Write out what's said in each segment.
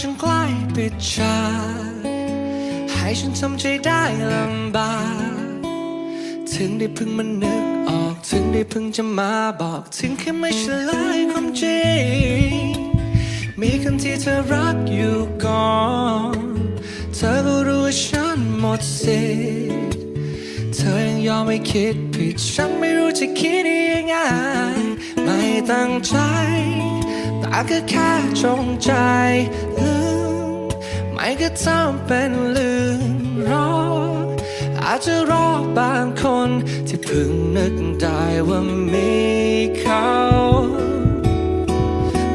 ชากให้ฉันทำใจได้ลำบากถึงได้เพิ่งมันนึกออกถึงได้เพิ่งจะมาบอก ถึงแค่ไม่เฉลยความจริง มีคนที่เธอรักอยู่ก่อน เธอก็รู้ว่าฉันหมดสิทธิ์เธอยังยอมไม่คิดผิด ฉันไม่รู้จะคิดยังไง ไม่ตั้งใจ แต่ก็แค่จงใจลืมไม่ก็ทำเป็นลืมรออาจจะรอบางคนที่เพิ่งนึกได้ว่ามีเขา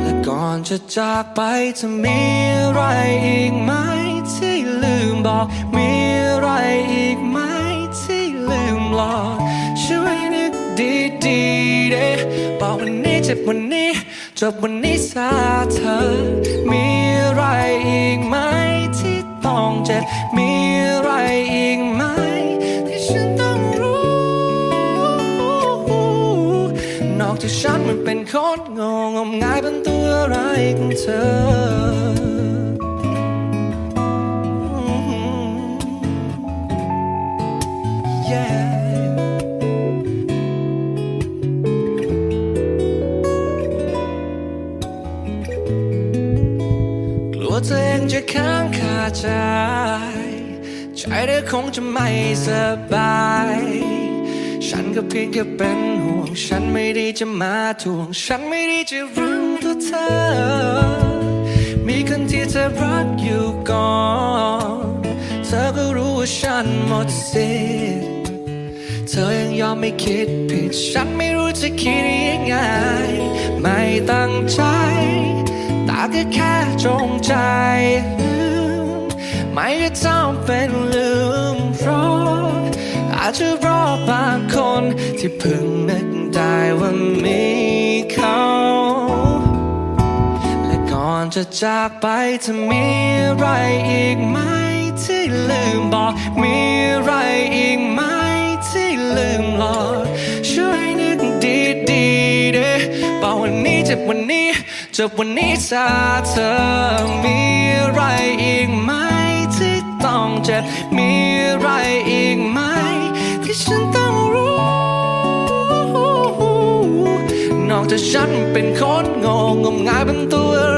และก่อนจะจากไปจะมีอะไรอีกไหมที่ลืมบอกมีอะไรอีกไหมที่ลืมหลอกช่วยนึกดีๆเด้บอกวันนี้เจ็บวันนี้ จบวันนี้ซาเธอ มีอะไรอีกไหมที่ต้องเจ็บ มีอะไรอีกไหมที่ฉันต้องรู้ นอกจากฉันมันเป็นคนงงงมงายเป็นตัวอะไรของเธอ ตัวเองจะค้างคาใจ ใจเธอคงจะไม่สบาย ฉันก็เพียงแค่เป็นห่วง ฉันไม่ได้จะมาทวง ฉันไม่ได้จะรู้ตัวเธอ มีคนที่เธอรักอยู่ก่อน เธอก็รู้ว่าฉันหมดสิทธิ์เธอยังยอมไม่คิดผิด ฉันไม่รู้จะคิดยังไง ไม่ตั้งใจ แต่ก็แค่จงใจลืมไม่ก็จำเป็นลืมเพราะอาจจะรอบางคนที่เพิ่งนึกได้ว่ามีเขาและก่อนจะจากไปจะมีอะไรอีกไหมที่ลืมบอกมีอะไรอีกไหมที่ลืมหลอกช่วยนึกดีๆเด้บอกวันนี้เจ็บวันนี้ จะวันนี้ชาเธอมีอะไรอีกไหมที่ต้องเจ็บมีอะไรอีกไหมที่ฉันต้องรู้ นอกจากฉันเป็นคนงงงมงายเป็นตัว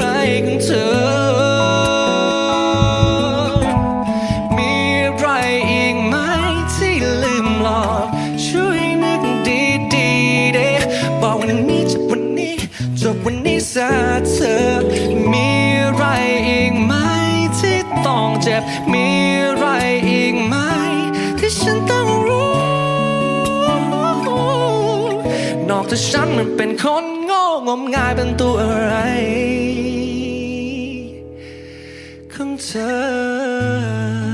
วันนี้ซะเธอ มีอะไรอีกไหมที่ต้องเจ็บ มีอะไรอีกไหมที่ฉันต้องรู้ นอกจากฉันมันเป็นคนโง่งมงายเป็นตัวอะไร ของเธอ